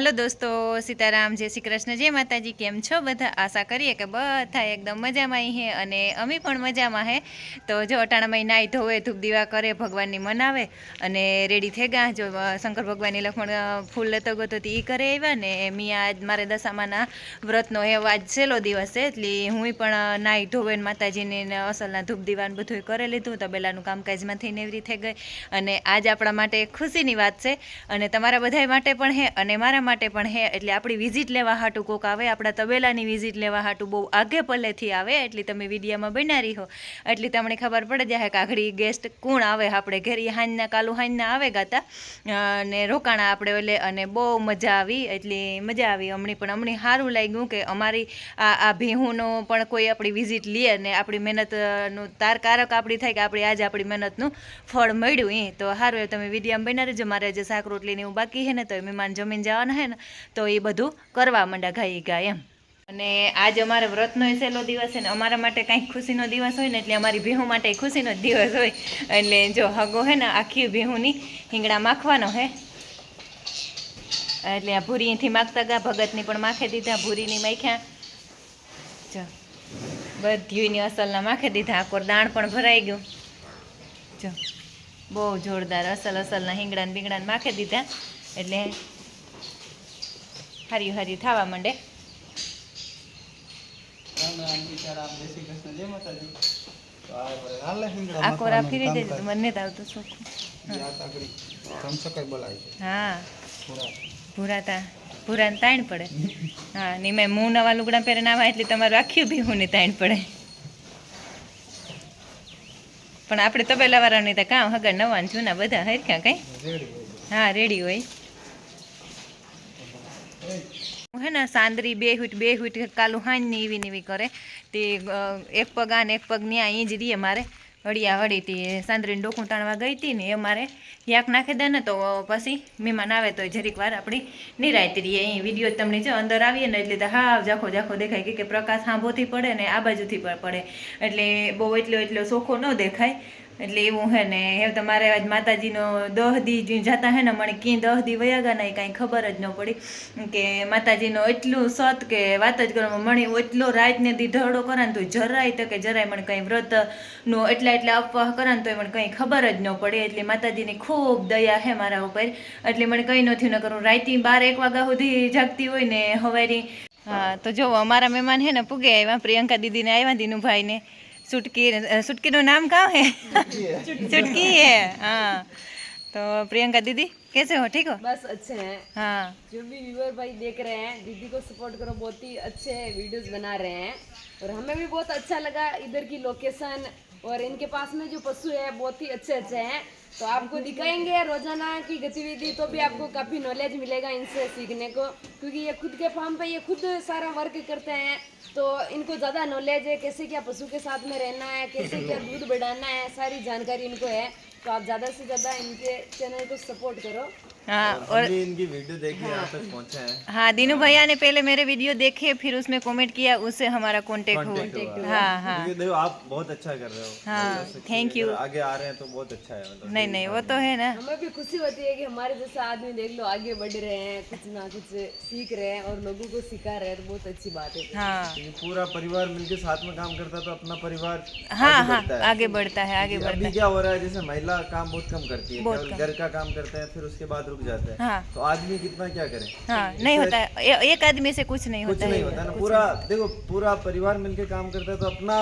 હાલો દોસ્તો, સીતારામ, જય શ્રી કૃષ્ણ, જય માતાજી, કેમ છો બધા? આશા કરીએ કે બધા એકદમ મજામાં હે અને અમે પણ મજામાં હે. તો જો અટાણામાં નાહી ધોવે ધૂપ દીવા કરે, ભગવાનની મનાવે અને રેડી થઈ ગયા. જો શંકર ભગવાનની લખમણ ફૂલ લેતો ગયો તો એ કરે આવ્યા ને મેં આજ મારે દશામાના વ્રતનો એ આજ છેલ્લો દિવસ છે. એટલે હું પણ નાહી ધોવે ને માતાજીને અસલના ધૂપ દીવાને બધું કરી લીધું. તબેલાનું કામકાજમાં થઈને એવી થઈ ગઈ. અને આજ આપણા માટે ખુશીની વાત છે. અને તમારા બધા માટે પણ હે અને મારા માટે પણ હે, એટલે આપણી વિઝિટ લેવા હાટું કોક આવે, આપણા તબેલાની વિઝિટ લેવા હાટું બહુ આગે પલ્લેથી આવે, એટલી તમે વિડીયામાં બનારી હો. એટલી તમને ખબર પડે જાય કે આખડી ગેસ્ટ કોણ આવે, આપણે ઘેરી હાંજના, કાલુ હાંજના આવે ગાતા. અને રોકાણા આપણે એટલે, અને બહુ મજા આવી, એટલી મજા આવી. અમને પણ અમને સારું લાગ્યું કે અમારી આ આ ભેહુંનો પણ કોઈ આપણી વિઝિટ લે ને આપણી મહેનતનું તારકારક આપણી થાય કે આપણી આજે આપણી મહેનતનું ફળ મળ્યું એ તો સારું તમે વિડીયામાં બનાવી જો મારે જે શાક રોટલીને એવું બાકી છે ને, તો મહેમાન જમીન જવાના છે ને, તો એ બધું કરવા માંડ્યા ગાઈ ગાય એમ. અને આજ અમારે વ્રતનો સહેલો દિવસ છે ને, અમારા માટે કાંઈક ખુશીનો દિવસ હોય ને, એટલે અમારી ભેહું માટે ખુશીનો દિવસ હોય. એટલે જો હગો હે ને, આખી ભેહુંની હિંગડા માખવાનો હે. એટલે આ ભૂરીથી માગતા ગા, ભગતની પણ માખે દીધા, ભૂરીની માખ્યા. જો બધીની અસલના માખે દીધા આકોર દાણ પણ ભરાઈ ગયું. જો, બહુ જોરદાર અસલ અસલના હિંગડાને બીંગડાને માખે દીધા. એટલે હર્યું હર્યું થવા માંડે. આકોરા ફીરી જજો મને તો આવતું શું? હા. ભૂરાતા ભૂરાને તાણ પડે. હા ને મેં હું નવા લુગડા પહેરીને આવા એટલે તમારું આખી બી હું ને તાણ પડે. પણ આપણે તબેલાવાળાની તો કામ હગર નવા જૂના બધા હરખ્યા કંઈ? હા રેડી હોય. હું હે ને સાંદરી બે હુટ બે હુટ, કાલું હાંજની એવી ને કરે. તે એક પગ આ ને એક પગ ન્યા અહીં જ રહીએ મારે. હળિયા હળી હતી સાંદરીને ડોકું તાણવા ગઈ હતી ને એ મારે યાક નાખી દે ને તો પછી મહેમાન આવે તો જરીક વાર આપણી નિરાયતી રહીએ અહીં વીડિયો તમને જો અંદર આવીએ ને એટલે હાવ જાખો જાખો દેખાય કે- પ્રકાશ હાંભોથી પડે ને આ બાજુથી પણ પડે. એટલે બહુ એટલો એટલો ચોખ્ખો ન દેખાય. એટલે એવું હે ને, હે તમારે આજ માતાજીનો દહ દી જતા હે ને, મને કી દહ દી વયા ગયા નહીં, કાંઈ ખબર જ ન પડી. કે માતાજીનો એટલું સત કે વાત જ કરો મણી એટલો રાતને દી ઢળો કરે ને તો જરાય તો કે જરાય મને કંઈ વ્રતનો એટલા એટલા અપવાહ કરે ને તો મને કંઈ ખબર જ ન પડે. એટલે માતાજીની ખૂબ દયા હે મારા ઉપર. એટલે મને કંઈ નથી ન કરું રાતની બાર એક વાગ્યા સુધી જાગતી હોય ને હવારી. હા, તો જો, અમારા મહેમાન હે ને, પૂગે આવ્યા, પ્રિયંકા દીદીને આવ્યા, દીનુભાઈને. સુટકી અ, સુટકીનું નામ કાં હે चुटकी है हाँ तो प्रियंका दीदी कैसे हो ठीक हो बस अच्छे हैं हाँ जो भी व्यूअर भाई देख रहे हैं दीदी को सपोर्ट करो बहुत ही अच्छे वीडियोस बना रहे हैं और हमें भी बहुत अच्छा लगा इधर की लोकेशन और इनके पास में जो पशु है, बहुत ही अच्छे अच्छे हैं। तो आपको दिखाएँगे रोज़ाना की गतिविधि तो भी आपको काफ़ी नॉलेज मिलेगा इनसे सीखने को। क्योंकि ये खुद के फार्म पे, ये खुद सारा वर्क करते हैं। तो इनको ज़्यादा नॉलेज है, कैसे क्या पशु के साथ में रहना है, कैसे क्या दूध बढ़ाना है, सारी जानकारी इनको है। तो आप ज़्यादा से ज़्यादा इनके चैनल को सपोर्ट करो। हाँ और इनकी वीडियो देख के यहाँ तक पहुँचे हैं। हाँ दीनू भैया ने पहले मेरे वीडियो देखे फिर उसमें कमेंट किया उससे हमारा कांटेक्ट हुआ। हाँ हाँ। देखो आप बहुत अच्छा कर रहे हो। हाँ, ऐसे कि thank you। अगर आगे आ रहे हैं तो बहुत अच्छा है मतलब। नहीं नहीं वो तो है ना। हमें भी खुशी होती है कि हमारे जैसा आदमी देख लो आगे बढ़ रहे हैं कुछ ना कुछ सीख रहे हैं और लोगों को सिखा रहे हैं तो बहुत अच्छी बात है। हाँ। पूरा परिवार मिलके साथ में काम करता है तो अपना परिवार हाँ हाँ आगे बढ़ता है आगे बढ़ता अभी क्या हो रहा है जैसे महिला काम बहुत कम करती है घर का काम करते हैं फिर उसके बाद रुक जाते हैं हाँ तो आदमी कितना क्या करे हाँ नहीं होता है ए- एक आदमी से कुछ नहीं कुछ होता नहीं है होता ना पूरा देखो पूरा परिवार मिलके काम करता है तो अपना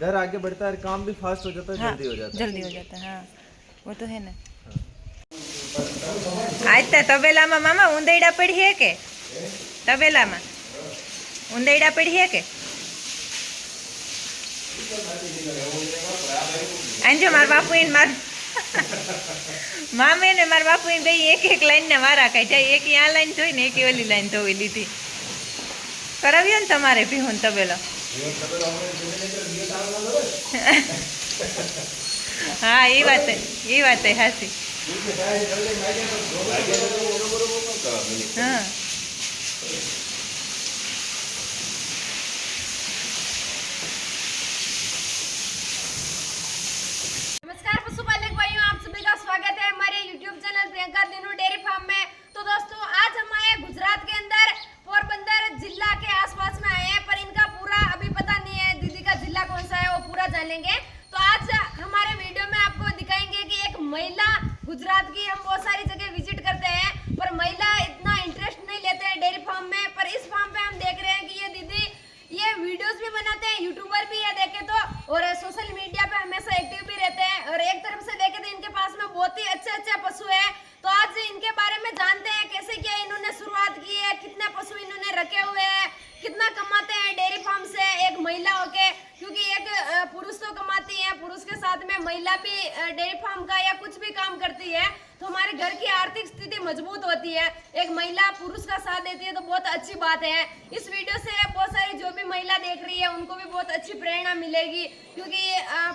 घर आगे बढ़ता है काम भी फास्ट हो जाता है जल्दी हो जाता है જલ્દી હો જાતા હા वो तो है ना આજ તો તબેલામાં મામા ઉંદરડા પડી હે કે તબેલામાં ઉંદરડા પડી હે કે આંજો મારા બાપુ એને માર મામે ને મારા બાપુ બે એક એક લાઈન ના વારા કાઢ્યા. એક આ લાઈન ધોઈ ને એક ઓલી લાઈન ધોઈ લીધી. કરાવ્યો ને તમારે ભીહુન તબેલો? હા એ વાત એ વાત હાસી હા. स्वागत है हमारे YouTube channel Priyanka Dinu dairy farm में। तो दोस्तों, आज हम आए गुजरात के अंदर, पोरबंदर जिला के आसपास में आए हैं। की आर्थिक स्थिति मज़बूत होती है, एक महिला पुरुष का साथ देती है तो बहुत अच्छी बात है। इस वीडियो से बहुत सारी जो भी महिला देख रही है, उनको भी बहुत अच्छी प्रेरणा मिलेगी, क्योंकि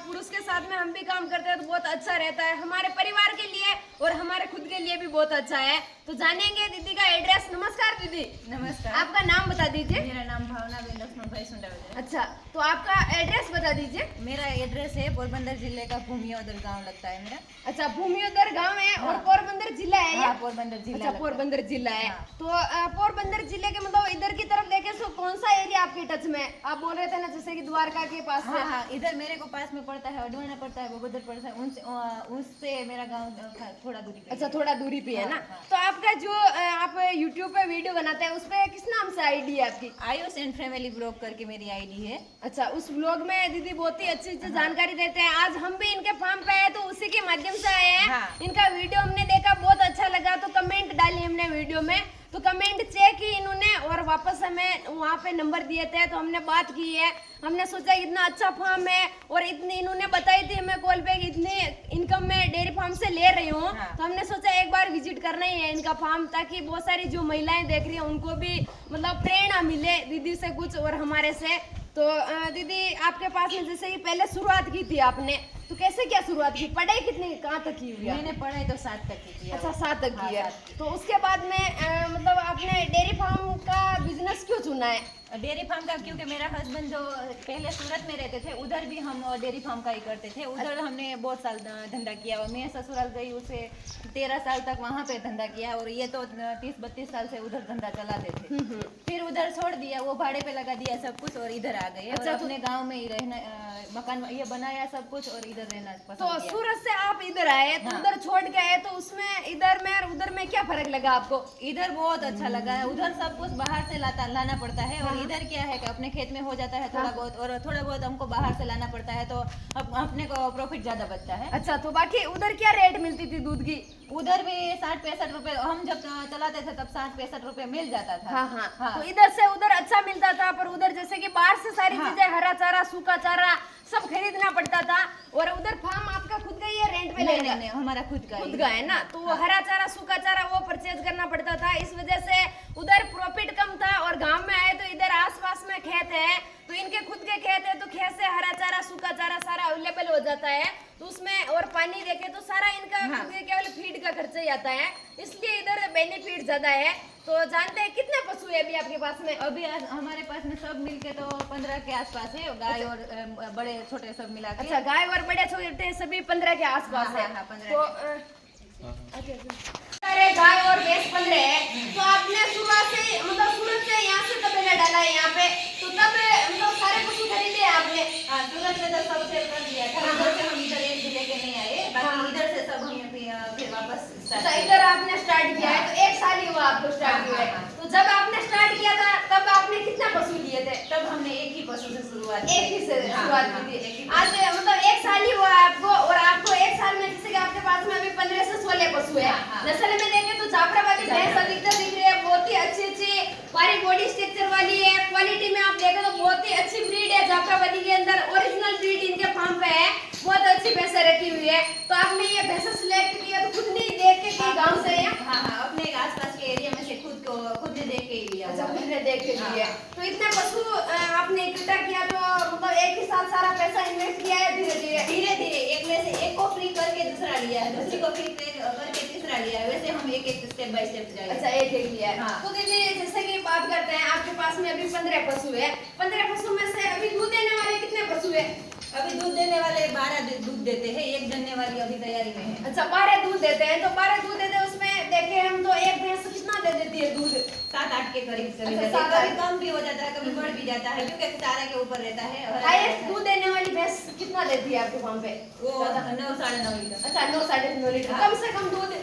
पुरुष के साथ में हम भी काम करते हैं तो बहुत अच्छा रहता है। हमारे परिवार के लिए और हमारे खुद के लिए भी बहुत अच्छा है। तो जानेंगे दीदी का एड्रेस नमस्कार दीदी। नमस्कार। आपका नाम बता दीजिए। मेरा नाम भावना बेन लक्ष्मण भाई सुंडावजा अच्छा तो आपका एड्रेस बता दीजिए। मेरा एड्रेस है पोरबंदर ज़िले का भूमियोदर गाँव लगता है मेरा। अच्छा भूमियोदर गाँव है और पोरबंदर जिला है हाँ, पोरबंदर जिला अच्छा पोरबंदर जिला है। हाँ। तो पोरबंदर ज़िले के मतलब इधर की तरफ़ देखे तो कौन सा एरिया आपके टच में? आप बोल रहे थे ना जैसे की द्वारका के पास हाँ हाँ इधर मेरे को पास में पड़ता है अडवाना पड़ता है बगोदर पड़ता है उनसे उससे मेरा गाँव थोड़ा दूरी अच्छा थोड़ा दूरी पे है ना? तो हाँ। आपका जो आप YouTube पे वीडियो बनाते हैं उस पर किस नाम से आईडी है आपकी? आयुष एंड फैमिली ब्लॉग करके मेरी आईडी है। अच्छा उस ब्लॉग में दीदी बहुत ही अच्छी अच्छी जानकारी देते हैं। आज हम भी इनके फार्म पे आए तो उसी के माध्यम से आए हैं। हाँ। इनका वीडियो हमने देखा बहुत अच्छा लगा तो कमेंट डाली हमने वीडियो में। तो कमेंट चेक की इन्होंने और वापस हमें वहाँ पे नंबर दिए थे तो हमने बात की है। हमने सोचा इतना अच्छा फार्म है और इतनी इन्होंने बताई थी हमें कॉल पे कि इतनी इनकम मैं डेयरी फार्म से ले रही हूँ। हाँ। तो हमने सोचा एक बार विज़िट करना ही है इनका फार्म ताकि बहुत सारी जो महिलाएँ देख रही हैं उनको भी मतलब प्रेरणा मिले दीदी से कुछ और हमारे से। तो दीदी आपके पास में जैसे कि पहले शुरुआत की थी आपने तो कैसे क्या शुरुआत की? पढ़ाई कितनी कहाँ तक की हुई मैंने पढ़ाई तो सात तक की थी अच्छा सात तक हाँ, की है तो उसके बाद में मतलब आपने डेयरी फार्म का बिज़नेस क्यों चुना है? डेयरी फार्म का क्योंकि मेरा हस्बैंड जो पहले सूरत में रहते थे उधर भी हम डेयरी फार्म का ही करते थे। उधर हमने बहुत साल धंधा किया और मैं ससुराल गई उसे तेरह साल तक वहाँ पे धंधा किया और ये तो तीस बत्तीस साल से उधर धंधा चलाते थे। फिर उधर छोड़ दिया वो भाड़े पे लगा दिया सब कुछ और इधर आ गए अच्छा, तो- अपने गाँव में ही रहना मकान ये बनाया सब कुछ और इधर रहना तो पसंद सूरत से आप इधर आए तो हाँ। उधर छोड़ के आए तो उसमें इधर में और उधर में क्या फ़र्क लगा आपको? इधर बहुत अच्छा लगा है उधर सब कुछ बाहर से लाता लाना पड़ता है और इधर क्या है कि अपने खेत में हो जाता है थोड़ा बहुत और थोड़ा बहुत हमको बाहर से लाना पड़ता है तो अप, अपने को प्रॉफिट ज़्यादा बचता है। अच्छा तो बाकी उधर क्या रेट मिलती थी दूध की? उधर भी साठ पैंसठ रुपए हम जब चलाते थे तब साठ पैंसठ रुपए मिल जाता था। हाँ हाँ। हाँ। तो इधर से उधर अच्छा मिलता था पर उधर जैसे कि बाहर से सारी हाँ। चीज़ें हरा चारा सूखा चारा सब खरीदना पड़ता था और उधर फार्म आपका खुद का ही है रेंट पे नहीं नहीं हमारा खुद का खुद का है। ना? तो वो हरा चारा सूखा चारा वो परचेज करना पड़ता था इस वजह से उधर प्रॉफिट कम था और गाँव में आए तो इधर आसपास में खेत है तो इनके खुद के खेत है तो खेत से हरा चारा सूखा चारा सारा अवेलेबल हो जाता है। तो उसमें और पानी देखे तो सारा इनका हाँ। केवल फ़ीड का खर्चा ही आता है। इसलिए इधर बेनिफिट ज़्यादा है। तो जानते हैं कितने पशु है अभी आपके पास में? अभी आज हमारे पास में सब मिलके तो पंद्रह के आसपास है गाय अच्छा। और बड़े छोटे सब मिला अच्छा गाय और बड़े छोटे सभी पंद्रह के आसपास हाँ, है हाँ, हाँ, 15 तो गाय और भैंस पंद्रह है तो आपने सुबह से मतलब सूरत से यहाँ से तबेला डाला है यहाँ पे तो तब मतलब सारे पशु खरीदे हैं आपने? हाँ सूरत में तो सब सेल कर दिया था। उधर से हम इधर एक भी लेके नहीं आए बाकी इधर से सब हमने फिर वापस अच्छा इधर आपने स्टार्ट किया है तो एक साल ही हुआ आपको स्टार्ट हाँ, किया है हाँ, हाँ। तो जब आपने स्टार्ट किया था तब आपने कितना पशु लिए थे? तब हमने एक ही पशु से शुरुआत एक ही से हाँ, शुरुआत हाँ, की एक थी आज मतलब एक साल ही हुआ आपको और आपको एक साल में कि पास में अभी पंद्रह से सोलह पशु है। हाँ, हाँ। नस्ल में देखें तो जाफराबादी भैंस अधिकतर दिख रही है बहुत ही अच्छी अच्छी बारीक बॉडी स्ट्रक्चर वाली है। क्वालिटी में आप देखें तो बहुत ही अच्छी ब्रीड है जाफराबादी के अंदर। ओरिजिनल ब्रीड इनके फार्म पे है। बहुत अच्छी भैंसें रखी हुई है। तो आपने ये भैंसें सिलेक्ट की है तो खुद नहीं देख के गाँव से है? हाँ हाँ अपने आसपास के एरिया में से खुद को खुद ने देख के लिया अच्छा खुद ने देख के हाँ, हाँ। तो इतने पशु आपने इकट्ठा किया तो मतलब एक ही साथ सारा पैसा इन्वेस्ट किया है धीरे धीरे धीरे धीरे फ्री करके दूसरा लिया है दूसरी को फ्री करके तीसरा लिया है वैसे हम एक एक स्टेप बाय स्टेप जाएँगे। अच्छा एक एक लिया है। हाँ। तो देखिए जैसे कि बात करते हैं आपके पास में अभी पंद्रह पशु है। पंद्रह पशु में से अभी दूध देने वाले कितने पशु है? अभी दूध देने वाले बारह दूध देते हैं एक देने वाली अभी तैयारी में है। अच्छा बारह दूध देते हैं तो बारह दूध देते देखे हम तो एक भैंस कितना दे देती है दूध? सात आठ के करीब चले अच्छा, सात, कभी आठ। कम भी हो जाता है कभी बढ़ भी जाता है क्योंकि चारा के ऊपर रहता है हाईएस्ट दूध देने वाली भैंस कितना देती है आपके फार्म पे? वो नौ साढ़े नौ लीटर। अच्छा नौ साढ़े नौ लीटर। हाँ। कम से कम दूध?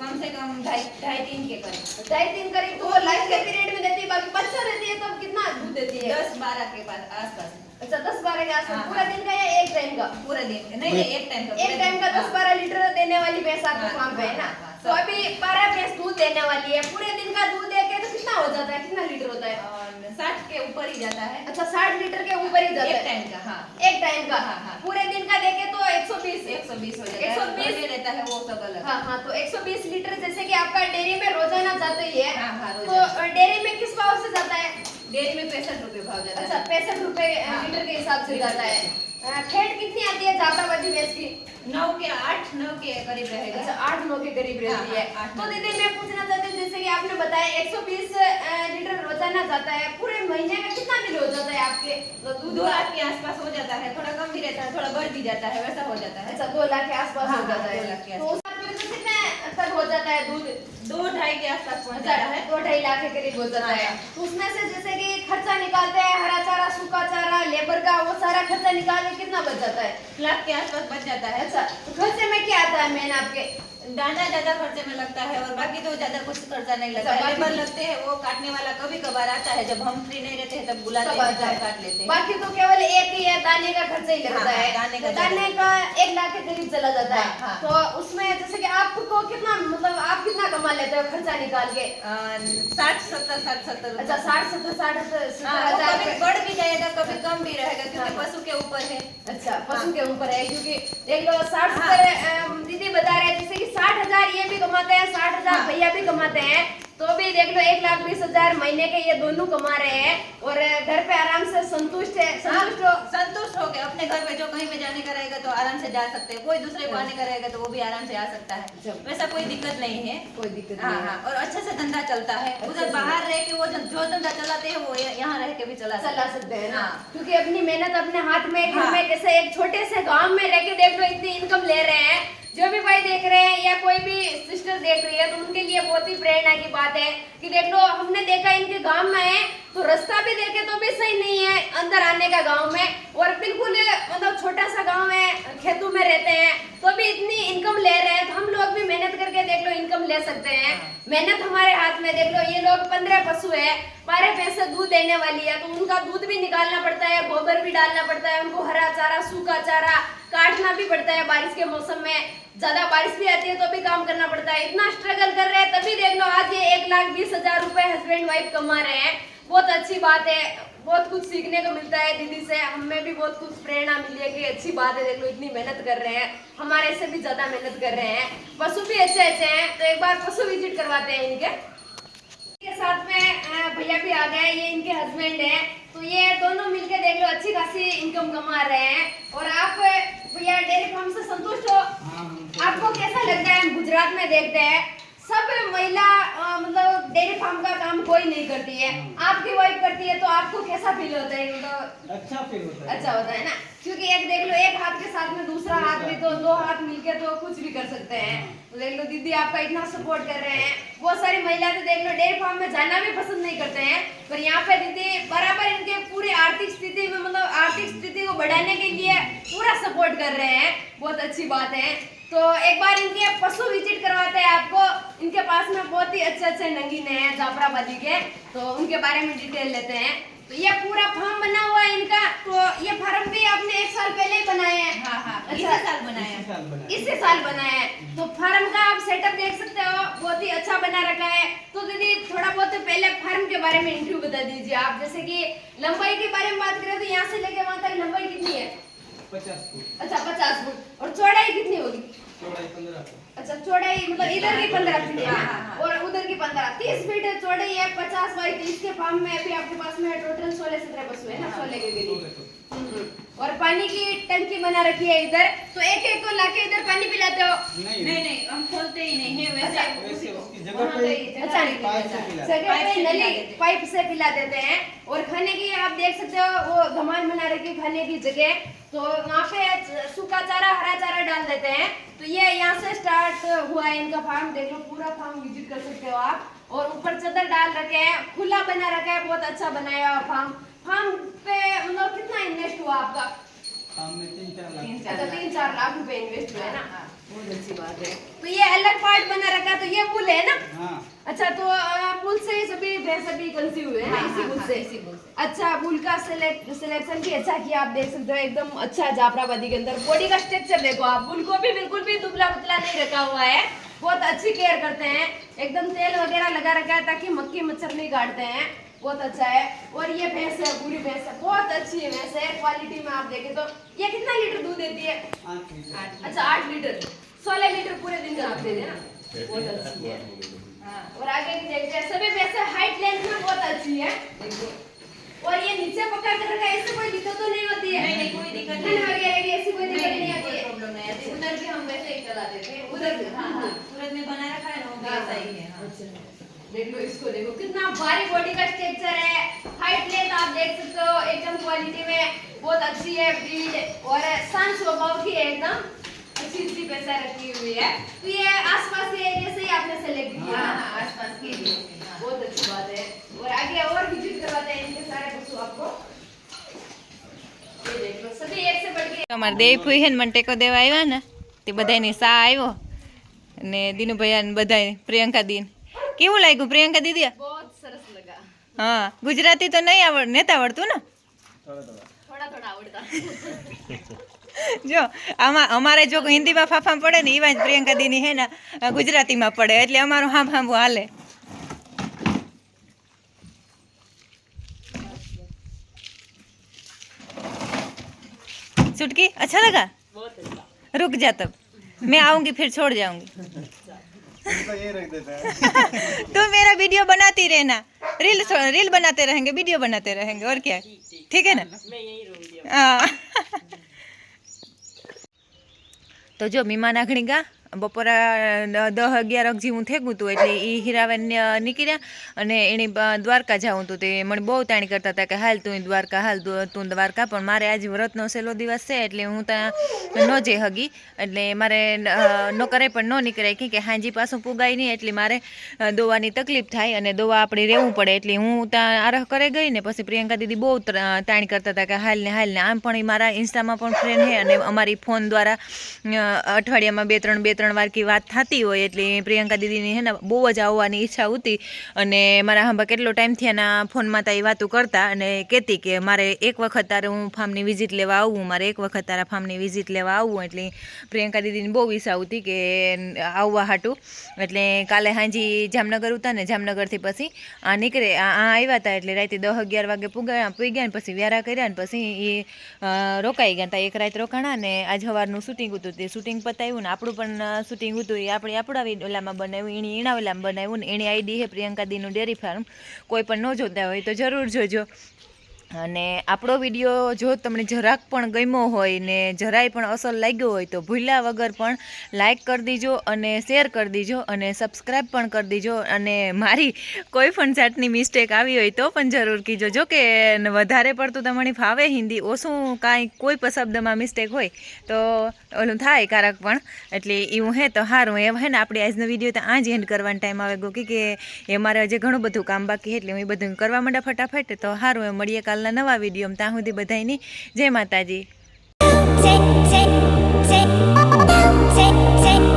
कम से कम ढाई ढाई तीन के करीब। ढाई तीन करीब तो लाइफ के पीरियड में देती है बाकी बच्चा रहती है तब कितना दूध देती है? दस बारह के पास आसपास। अच्छा दस बारह के आसपास। हाँ, पूरा हाँ। दिन का या एक टाइम का? पूरा दिन। नहीं एक टाइम का। एक टाइम का दस बारह लीटर देने वाली भैंस आपके फार्म पे है ना? तो अभी बारह भैंस दूध देने वाली है। पूरे दिन का दूध दे के तो कितना हो जाता है? कितना लीटर होता है? साठ के ऊपर ही जाता है। अच्छा साठ लीटर के ऊपर ही जाता एक है? टाइम का हाँ। एक टाइम का? हाँ, हाँ। पूरे दिन का देखे तो एक सौ बीस एक सौ बीस हो जाता है। 120 और रहता है वो सब अलग। हाँ हाँ तो 120 लीटर जैसे की आपका डेयरी में रोज़ाना जाता ही है हाँ, हाँ, तो डेयरी में किस भाव से जाता है? डेयरी में पैंसठ रुपए भाव जाता अच्छा है। पैंसठ रुपए हाँ। लीटर के हिसाब से जाता है। फेट कितनी आती है? जाफराबादी भैंस की। नौ के आठ नौ के करीब रहेगा। अच्छा आठ नौ के करीब रहती हाँ, है हाँ, आठ, तो दीदी मैं पूछना चाहती हूँ जैसे कि आपने बताया 120 अ, लीटर रोज़ाना जाता है। पूरे महीने में कितना बिल हो जाता है आपके? तो दूध दो लाख के आसपास हो जाता है थोड़ा कम भी रहता है थोड़ा बढ़ भी जाता है वैसा हो जाता है। अच्छा दो लाख के आसपास हाँ, हो जाता हाँ, है दो लाख के तो तक हो जाता है दूध। दो ढाई के आसपास पहुँच अच्छा जाता है। दो ढाई लाख के करीब हो जाता हाँ। तो उसमें से जैसे कि खर्चा निकालते हैं हरा चारा सूखा चारा लेबर का वो सारा खर्चा निकाल के कितना बच जाता है? लाख के आसपास बच जाता है। अच्छा तो खर्चे में क्या आता है मेन आपके? दाना ज़्यादा खर्चे में लगता है और बाकी तो ज़्यादा कुछ खर्चा नहीं लगता है। लेबर लगते हैं वो काटने वाला कभी कभार आता है जब हम फ्री नहीं रहते हैं तब बुलाते हैं है। काट लेते हैं। बाकी तो केवल एक ही है दाने का खर्चा ही लगता हाँ, है। दाने का तो दाने का एक लाख के करीब चला जाता है। हाँ, हाँ। तो उसमें जैसे कि आपको कितना मतलब आप कितना कमा लेते हो खर्चा निकाल के? साठ सत्तर साठ सत्तर अच्छा साठ सत्तर साठ सत्तर। बढ़ भी जाएगा कभी कम भी रहेगा क्योंकि। पशु के ऊपर है। अच्छा पशु के ऊपर है क्योंकि देख लो साठ दीदी बता रहे हैं जैसे कि साठ हज़ार ये भी कमाते हैं साठ हज़ार हाँ। भैया भी कमाते हैं। तो भी देख लो एक लाख बीस हज़ार महीने के ये दोनों कमा रहे हैं और घर पे आराम से संतुष्ट है संतुष्ट हो संतुष्ट हो गए। अपने घर पे जो कहीं पे जाने का रहेगा तो आराम से जा सकते हैं। कोई दूसरे को आने का रहेगा तो वो भी आराम से आ सकता है। वैसा कोई दिक्कत नहीं है। कोई दिक्कत हाँ नहीं हाँ। है और अच्छे से धंधा चलता है। उधर बाहर रह के वो जो धंधा चलाते हैं वो यहाँ रह के भी चला चला सकते हैं हाँ। क्योंकि अपनी मेहनत अपने हाथ में घर हाँ। में जैसे एक छोटे से गाँव में रह के देख लो इतनी इनकम ले रहे हैं। जो भी भाई देख रहे हैं या कोई भी सिस्टर देख रही है तो उनके लिए बहुत ही प्रेरणा की बात है कि देख लो, हमने देखा इनके गाँव में है तो रास्ता भी देखे तो भी सही नहीं है अंदर आने का गाँव में और बिल्कुल मतलब छोटा सा गाँव है खेतों में रहते हैं तो भी इतनी इनकम ले रहे हैं तो हम लोग भी मेहनत करके देख लो इनकम ले सकते हैं। मेहनत हमारे हाथ में देख लो ये लोग पंद्रह पशु है बारह पैसे दूध देने वाली है तो उनका दूध भी निकालना पड़ता है गोबर भी डालना पड़ता है उनको हरा चारा सूखा चारा काटना भी पड़ता है बारिश के मौसम में। ज़्यादा बारिश भी आती है तो भी काम करना पड़ता है। इतना स्ट्रगल कर रहे हैं तभी देख लो आज ये एक लाख बीस हज़ार रुपए हस्बैंड वाइफ कमा रहे हैं। बहुत अच्छी बात है बहुत कुछ सीखने को मिलता है दीदी से हमें भी बहुत कुछ प्रेरणा मिली है कि अच्छी बात है देख लो इतनी मेहनत कर रहे हैं हमारे से भी ज़्यादा मेहनत कर रहे हैं। पशु भी अच्छे अच्छे हैं तो एक बार पशु विज़िट करवाते हैं इनके। के साथ में भैया भी आ गए ये इनके हस्बैंड हैं तो ये दोनों मिलकर देख लो अच्छी खासी इनकम कमा रहे हैं। और आप भैया डेयरी फार्म से संतुष्ट हो? हाँ आपको कैसा लगता है? हम गुजरात में देखते हैं। सब महिला मतलब डेयरी फार्म का काम कोई नहीं करती है। आपकी वाइफ करती है तो आपको कैसा फील होता है? मतलब अच्छा फील होता है। अच्छा होता है ना? क्योंकि एक देख लो एक हाथ के साथ में दूसरा हाथ भी तो दो हाथ मिलके तो कुछ भी कर सकते हैं। तो देख लो दीदी आपका इतना सपोर्ट कर रहे हैं। बहुत सारी महिला तो देख लो डेयरी फार्म में जाना भी पसंद नहीं करते हैं। पर यहाँ पे दीदी बराबर इनके पूरी आर्थिक स्थिति में मतलब आर्थिक स्थिति को बढ़ाने के लिए पूरा सपोर्ट कर रहे हैं। बहुत अच्छी बात है। तो एक बार इनके पशु विज़िट करवाते हैं आपको। इनके पास में बहुत ही अच्छे अच्छे नंगीने हैं जाफराबादी के। तो उनके बारे में डिटेल लेते हैं। तो ये पूरा फार्म बना हुआ है इनका। तो ये फार्म भी आपने एक साल पहले ही बनाए हैं। हाँ हाँ। अच्छा। इसी साल बनाया है। इसी साल बनाया है। तो फार्म का आप सेटअप देख सकते हो। बहुत ही अच्छा बना रखा है। तो दीदी थोड़ा बहुत पहले फार्म के बारे में इंटरव्यू बता दीजिए आप। जैसे कि लंबाई के बारे में बात करें तो यहाँ से लेके वहाँ तक लंबाई कितनी है? पचास फुट। अच्छा पचास फुट। और चौड़ाई कितनी होगी? अच्छा चौड़ाई मतलब इधर की पंद्रह फीट है। हाँ, हाँ, हाँ। और उधर की पंद्रह तीस फीट चौड़ाई है पचास बाई तीस के फार्म में अभी आपके पास में टोटल सोलह सत्रह पशु है ना सोलह के सोलह फुट हम्म। और पानी की टंकी बना रखी है इधर। तो एक एक को लाके इधर पानी पिलाते हो? नहीं। नहीं नहीं हम खोलते ही नहीं है वैसे। उसकी जगह ही अच्छा, जगह पाइप से पिला पाइप से पिला देते। हैं। और खाने की आप देख सकते हो वो धमान बना रखी खाने की जगह। तो वहाँ पे सूखा चारा हरा चारा डाल देते हैं। तो ये यहाँ से स्टार्ट हुआ है इनका फार्म देख लो पूरा फार्म विज़िट कर सकते हो आप। और ऊपर चदर डाल रखे हैं खुला बना रखा है बहुत अच्छा बनाया हुआ फार्म फार्म पे मतलब कितना इन्वेस्ट हुआ आपका? तीन चार लाख। तीन चार अच्छा लाख। तीन चार लाख रुपए इन्वेस्ट हुआ है ना? हाँ। बहुत अच्छी बात है। तो ये अलग पार्ट बना रखा है तो ये पुल है ना? हाँ। अच्छा तो पुल से ही सभी भैंस अभी कंसीव हुए हैं हाँ, इसी हाँ, पुल हाँ, से। इसी पुल से। अच्छा पुल का सिलेक्ट सिलेक्शन भी अच्छा किया आप देख सकते हो एकदम अच्छा जाफराबादी के अंदर। बॉडी का स्ट्रक्चर देखो आप पुल को भी बिल्कुल भी दुबला पतला नहीं रखा हुआ है। बहुत अच्छी केयर करते हैं। एकदम तेल वगैरह लगा रखा है ताकि मक्खी मच्छर नहीं काटते हैं। बहुत अच्छा है। और ये भैंस है पूरी भैंस है बहुत अच्छी है भैंस है। क्वालिटी में आप देखें तो ये कितना लीटर दूध देती है? आठ लीटर। अच्छा आठ लीटर। सोलह लीटर पूरे आप दे देना। बहुत अच्छी है। हाँ और आगे की देखते हैं। सभी वैसे हाइट लेंथ में बहुत अच्छी है। देखिए। और ये नीचे पकड़ कर रखा है इससे कोई दिक्कत तो नहीं होती है। नहीं, नहीं, कोई दिक्कत नहीं। वगैरह की ऐसी कोई दिक्कत नहीं, आती है। प्रॉब्लम नहीं आती। उधर भी हम वैसे ही चला देते हैं उधर भी हाँ हाँ सूरज में बना रखा है ना वो भी हाँ, ऐसा ही है हाँ। अच्छा। देख लो इसको देखो कितना भारी बॉडी का स्ट्रक्चर है। हाइट लेंथ आप देख सकते हो एकदम क्वालिटी में। बहुत अच्छी है बिल्ड और शांत स्वभाव की है एकदम। अच्छी अच्छी पैसा रखी हुई है तो ये आसपास के एरिया से ही आपने सेलेक्ट किया हाँ, ना? हाँ, आसपास के एरिया से, हाँ। बहुत अच्छी बात है और आगे और विजिट करवाते हैं इनके सारे पशु आपको ये देख लो सभी एक से बढ़ के અમારે દેવભૂઈ હે ને મને ટેકો દેવા આવ્યા ને તે બધાની સા આવ્યો ને દીનુભાઈ ને બધા પ્રિયંકા દીન કેવું લાગ્યું પ્રિયંકા દીદી बहुत सरस लगा હા ગુજરાતી તો નહીં આવડ નેતા આવડતું ને थोड़ा थोड़ा आवड़ता જો આમાં અમારે જો હિન્દીમાં ફાફા પડે ને એવા જ પ્રિયંકા દીની હે ને ગુજરાતીમાં પડે એટલે અમારું હામ હામ હાલે चुटकी अच्छा लगा रुक जा तब मैं आऊंगी फिर छोड़ जाऊंगी तो ये रख देते हैं तुम मेरा वीडियो बनाती रहना रील रील बनाते रहेंगे वीडियो बनाते रहेंगे और क्या ठीक है ना हाँ તો જો મીમા નાગણી ગા. બપોરા દહ અગિયાર અગજી હું થેગું હતું એટલે એ હીરાબેન નીકળ્યા અને એણે દ્વારકા જવું હતું તે મને બહુ તાણી કરતા હતા કે હાલ તું દ્વારકા હાલ તું- દ્વારકા પણ મારે આજે વ્રતનો સહેલો દિવસ છે એટલે હું ત્યાં ન જઈ હગી. એટલે મારે અ, ન કરાય પણ ન નીકળાય. કે હાંજી પાછું પુગાય નહીં એટલે મારે દોવાની તકલીફ થાય અને દોવા આપણે રહેવું પડે. એટલે હું ત્યાં આરહ કરે ગઈ ને પછી પ્રિયંકા દીદી બહુ તાણી કરતા હતા કે હાલ ને હાલ ને. આમ પણ મારા ઇન્સ્ટામાં પણ ફ્રેન્ડ છે અને અમારી ફોન દ્વારા અઠવાડિયામાં બે ત્રણ બે ત્રણ વાર કી વાત થતી હોય એટલે પ્રિયંકા દીદીની હે ને બહુ જ આવવાની ઈચ્છા હતી અને મારા હંભા કેટલો ટાઈમથી એના ફોનમાં તા એ વાતો કરતા અને કહેતી કે મારે એક વખત તારે હું ફાર્મની વિઝિટ લેવા આવું, મારે એક વખત તારા ફાર્મની વિઝિટ લેવા આવવું એટલે પ્રિયંકા દીદીની બહુ ઈચ્છા હતી કે આવવા હાટું. એટલે કાલે હાંજી જામનગર ઉતા ને જામનગરથી પછી આ નીકળે, આ આવ્યા હતા એટલે રાતે દસ અગિયાર વાગે પૂગ્યા પૂગ્યા ને પછી વ્યારા કર્યા ને પછી એ રોકાઈ ગયા હતા એક રાત રોકાણા ને આજ સવારનું શૂટિંગ હતું તે શૂટિંગ પતાવ્યું ને આપણું પણ શૂટિંગ હતું એ આપણે આપણા ઓલામાં બનાવ્યું, એણે એના ઓલામાં બનાવ્યું ને એની આઈડી છે પ્રિયંકા દીનું ડેરી ફાર્મ કોઈ પણ ન જોતા હોય તો જરૂર જોજો. અને આપણો વીડિયો જો તમને જરાક પણ ગમ્યો હોય ને જરાય પણ અસર લાગ્યો હોય તો ભૂલ્યા વગર પણ લાઈક કરી દીજો અને શેર કરી દીજો અને સબસ્ક્રાઈબ પણ કરી દીજો. અને મારી કોઈ પણ જાતની મિસ્ટેક આવી હોય તો પણ જરૂર કીજો. જો કે વધારે પડતું તમને ફાવે હિન્દી. ઓછું કાંઈ કોઈ પણ શબ્દમાં મિસ્ટેક હોય તો ઓલું થાય કારક પણ. એટલે એવું હે તો સારું એમ હે ને આપણે આજનો વીડિયો તો આ જ એન્ડ કરવાનો ટાઈમ આવે ગયો. કે એ મારે હજી ઘણું બધું કામ બાકી એટલે હું એ બધું કરવા માંડા ફટાફટ. તો સારું એ મળીએ કાલના નવા વિડીયોમાં ત્યાં સુધી બધાની જય માતાજી Take, take, take, take, take.